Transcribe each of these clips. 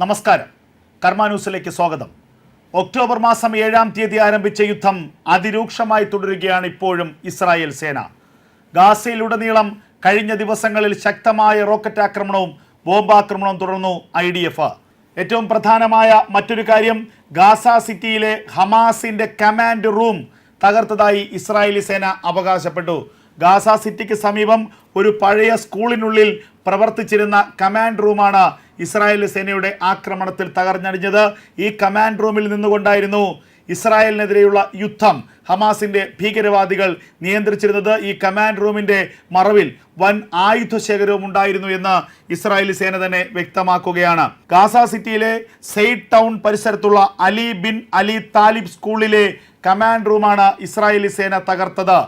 നമസ്കാരം. കർമ്മ ന്യൂസിലേക്ക് സ്വാഗതം. ഒക്ടോബർ മാസം ഏഴാം തീയതി ആരംഭിച്ച യുദ്ധം അതിരൂക്ഷമായി തുടരുകയാണ് ഇപ്പോഴും ഇസ്രായേൽ സേന. ഗാസയിലുടനീളം കഴിഞ്ഞ ദിവസങ്ങളിൽ ശക്തമായ റോക്കറ്റ് ആക്രമണവും ബോംബാക്രമണവും തുടർന്നു ഐ ഡി എഫ്. ഏറ്റവും പ്രധാനമായ മറ്റൊരു കാര്യം ഗാസ സിറ്റിയിലെ ഹമാസിന്റെ കമാൻഡ് റൂം തകർത്തതായി ഇസ്രായേലി സേന അവകാശപ്പെട്ടു. ഗാസ സിറ്റിക്ക് സമീപം ഒരു പഴയ സ്കൂളിനുള്ളിൽ പ്രവർത്തിച്ചിരുന്ന കമാൻഡ് റൂമാണ് ഇസ്രായേൽ സേനയുടെ ആക്രമണത്തിൽ തകർന്നടിഞ്ഞത് ഈ കമാൻഡ് റൂമിൽ നിന്നുകൊണ്ടായിരുന്നു. ഇസ്രായേലിനെതിരെയുള്ള യുദ്ധം ഹമാസിന്റെ ഭീകരവാദികൾ നിയന്ത്രിച്ചിരുന്നത് ഈ കമാൻഡ് റൂമിന്റെ മറവിൽ വൻ ആയുധ ശേഖരവും ഉണ്ടായിരുന്നു എന്ന് ഇസ്രായേലി സേന തന്നെ വ്യക്തമാക്കുകയാണ്. ഗാസ സിറ്റിയിലെ സെയ്ഡ് ടൗൺ പരിസരത്തുള്ള അലി ബിൻ അലി താലിബ് സ്കൂളിലെ കമാൻഡ് റൂമാണ് ഇസ്രായേലി സേന തകർത്തത്.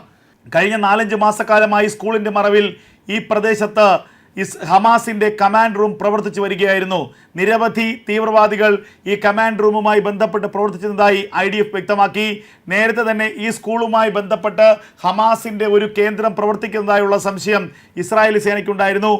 കഴിഞ്ഞ നാലഞ്ച് മാസക്കാലമായി സ്കൂളിന്റെ മറവിൽ ഈ പ്രദേശത്ത് ഇസ് ഹമാസിന്റെ കമാൻഡ് റൂം പ്രവർത്തിച്ചു വരികയായിരുന്നു. നിരവധി തീവ്രവാദികൾ ഈ കമാൻഡ് റൂമുമായി ബന്ധപ്പെട്ട് പ്രവർത്തിച്ചിരുന്നതായി ഐ ഡി എഫ് വ്യക്തമാക്കി. നേരത്തെ തന്നെ ഈ സ്കൂളുമായി ബന്ധപ്പെട്ട് ഹമാസിന്റെ ഒരു കേന്ദ്രം പ്രവർത്തിക്കുന്നതായുള്ള സംശയം ഇസ്രായേലി സേനയ്ക്കുണ്ടായിരുന്നു.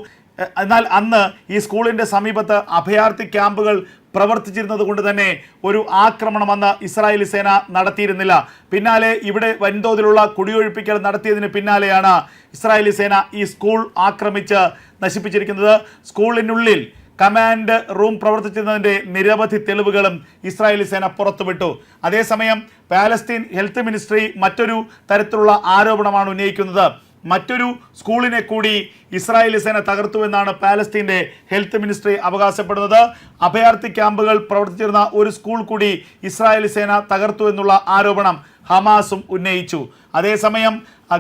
എന്നാൽ അന്ന് ഈ സ്കൂളിന്റെ സമീപത്ത് അഭയാർത്ഥി ക്യാമ്പുകൾ പ്രവർത്തിച്ചിരുന്നത് കൊണ്ട് തന്നെ ഒരു ആക്രമണം അന്ന് ഇസ്രായേലി സേന നടത്തിയിരുന്നില്ല. പിന്നാലെ ഇവിടെ വൻതോതിലുള്ള കുടിയൊഴിപ്പിക്കൽ നടത്തിയതിന് പിന്നാലെയാണ് ഇസ്രായേലി സേന ഈ സ്കൂൾ ആക്രമിച്ച് നശിപ്പിച്ചിരിക്കുന്നത്. സ്കൂളിനുള്ളിൽ കമാൻഡ് റൂം പ്രവർത്തിച്ചിരുന്നതിന്റെ നിരവധി തെളിവുകളും ഇസ്രായേലി സേന പുറത്തുവിട്ടു. അതേസമയം പാലസ്തീൻ ഹെൽത്ത് മിനിസ്ട്രി മറ്റൊരു തരത്തിലുള്ള ആരോപണമാണ് ഉന്നയിക്കുന്നത്. മറ്റൊരു സ്കൂളിനെ കൂടി ഇസ്രായേലി സേന തകർത്തു എന്നാണ് പാലസ്തീന്റെ ഹെൽത്ത് മിനിസ്ട്രി അവകാശപ്പെടുന്നത്. അഭയാർത്ഥി ക്യാമ്പുകൾ പ്രവർത്തിച്ചിരുന്ന ഒരു സ്കൂൾ കൂടി ഇസ്രായേലി സേന തകർത്തു എന്നുള്ള ആരോപണം ഹമാസും ഉന്നയിച്ചു. അതേസമയം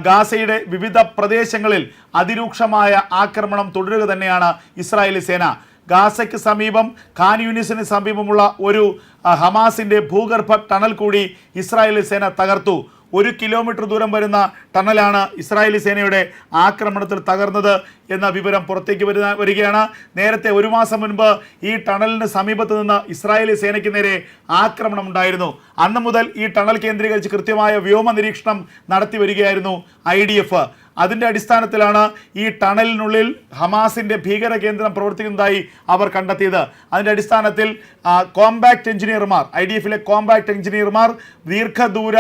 ഗാസയുടെ വിവിധ പ്രദേശങ്ങളിൽ അതിരൂക്ഷമായ ആക്രമണം തുടരുക തന്നെയാണ് ഇസ്രായേലി സേന. ഗാസയ്ക്ക് സമീപം ഖാൻ യൂണിസിന് സമീപമുള്ള ഒരു ഹമാസിന്റെ ഭൂഗർഭ ടണൽ കൂടി ഇസ്രായേലി സേന തകർത്തു. ഒരു കിലോമീറ്റർ ദൂരം വരുന്ന ടണലാണ് ഇസ്രായേലി സേനയുടെ ആക്രമണത്തിൽ തകർന്നത് എന്ന വിവരം പുറത്തേക്ക് വരുന്ന വരികയാണ്. നേരത്തെ ഒരു മാസം മുൻപ് ഈ ടണലിന് സമീപത്ത് നിന്ന് ഇസ്രായേലി സേനയ്ക്ക് നേരെ ആക്രമണം ഉണ്ടായിരുന്നു. അന്ന് മുതൽ ഈ ടണൽ കേന്ദ്രീകരിച്ച് കൃത്യമായ വ്യോമ നിരീക്ഷണം നടത്തി വരികയായിരുന്നു ഐ അതിന്റെ അടിസ്ഥാനത്തിലാണ് ഈ ടണലിനുള്ളിൽ ഹമാസിന്റെ ഭീകര കേന്ദ്രം പ്രവർത്തിക്കുന്നതായി അവർ കണ്ടെത്തിയത്. അതിന്റെ അടിസ്ഥാനത്തിൽ കോമ്പാക്റ്റ് എഞ്ചിനീയർമാർ ഐ ഡി എഫിലെ കോമ്പാക്ട് എഞ്ചിനീയർമാർ ദീർഘദൂര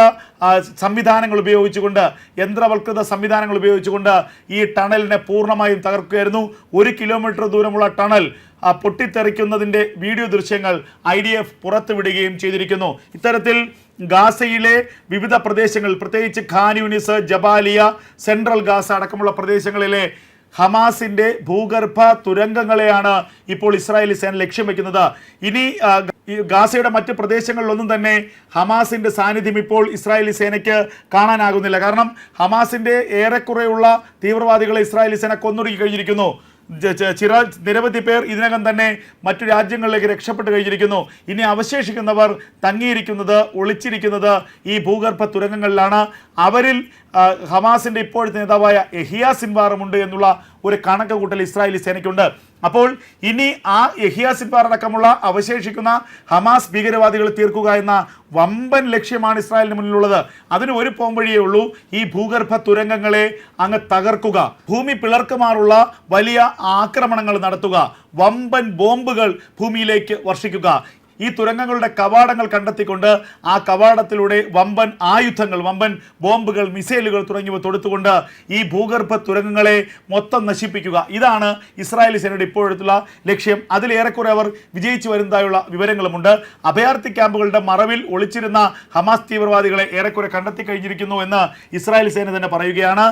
സംവിധാനങ്ങൾ ഉപയോഗിച്ചുകൊണ്ട് യന്ത്രവൽകൃത സംവിധാനങ്ങൾ ഉപയോഗിച്ചുകൊണ്ട് ഈ ടണലിനെ പൂർണമായും തകർക്കുകയായിരുന്നു. ഒരു കിലോമീറ്റർ ദൂരമുള്ള ടണൽ പൊട്ടിത്തെറിക്കുന്നതിന്റെ വീഡിയോ ദൃശ്യങ്ങൾ ഐ ഡി എഫ് പുറത്തുവിടുകയും ചെയ്തിരിക്കുന്നു. ഇത്തരത്തിൽ ഗാസയിലെ വിവിധ പ്രദേശങ്ങൾ പ്രത്യേകിച്ച് Khan Younis Jabalia central Gaza അടക്കമുള്ള പ്രദേശങ്ങളിലെ ഹമാസിന്റെ ഭൂഗർഭ തുരങ്കങ്ങളെയാണ് ഇപ്പോൾ ഇസ്രായേലി സേന ലക്ഷ്യം വെക്കുന്നത്. ഇനി ഗാസയുടെ മറ്റ് പ്രദേശങ്ങളിലൊന്നും തന്നെ ഹമാസിന്റെ സാന്നിധ്യം ഇപ്പോൾ ഇസ്രായേലി സേനയ്ക്ക് കാണാനാകുന്നില്ല. കാരണം ഹമാസിന്റെ ഏറെക്കുറെയുള്ള തീവ്രവാദികളെ ഇസ്രായേലി സേന കൊന്നൊടുക്കി കഴിഞ്ഞിരിക്കുന്നു. ജ- ജ- നിരവധി പേർ ഇതിനകം തന്നെ മറ്റു രാജ്യങ്ങളിലേക്ക് രക്ഷപ്പെട്ട് കഴിഞ്ഞിരിക്കുന്നു. ഇനി അവശേഷിക്കുന്നവർ തങ്ങിയിരിക്കുന്നത് ഒളിച്ചിരിക്കുന്നത് ഈ ഭൂഗർഭ തുരങ്കങ്ങളിലാണ്. അവരിൽ ഹമാസിന്റെ ഇപ്പോഴത്തെ നേതാവായ എഹിയ സിൻവാറുമുണ്ട് എന്നുള്ള ഒരു കണക്ക് കൂട്ടൽ ഇസ്രായേലി സേനയ്ക്കുണ്ട്. അപ്പോൾ ഇനി ആ സിൻവാർ അടക്കമുള്ള അവശേഷിക്കുന്ന ഹമാസ് ഭീകരവാദികൾ തീർക്കുക എന്ന വമ്പൻ ലക്ഷ്യമാണ് ഇസ്രായേലിന് മുന്നിലുള്ളത്. അതിന് ഒരു പോംവഴിയേ ഉള്ളൂ. ഈ ഭൂഗർഭ തുരങ്കങ്ങളെ അങ്ങ് തകർക്കുക. ഭൂമി പിളർക്കുമാറുള്ള വലിയ ആക്രമണങ്ങൾ നടത്തുക. വമ്പൻ ബോംബുകൾ ഭൂമിയിലേക്ക് വർഷിക്കുക. ഈ തുരങ്കങ്ങളുടെ കവാടങ്ങൾ കണ്ടെത്തിക്കൊണ്ട് ആ കവാടത്തിലൂടെ വമ്പൻ ആയുധങ്ങൾ വമ്പൻ ബോംബുകൾ മിസൈലുകൾ തുടങ്ങിയവ തൊടുത്തുകൊണ്ട് ഈ ഭൂഗർഭ തുരങ്കങ്ങളെ മൊത്തം നശിപ്പിക്കുക. ഇതാണ് ഇസ്രായേലി സേനയുടെ ഇപ്പോഴത്തുള്ള ലക്ഷ്യം. അതിലേറെക്കുറെ അവർ വിജയിച്ചു വരുന്നതായുള്ള വിവരങ്ങളുമുണ്ട്. അഭയാർത്ഥി ക്യാമ്പുകളുടെ മറവിൽ ഒളിച്ചിരുന്ന ഹമാസ് തീവ്രവാദികളെ ഏറെക്കുറെ കണ്ടെത്തി കഴിഞ്ഞിരിക്കുന്നു എന്ന് ഇസ്രായേൽ സേന തന്നെ പറയുകയാണ്.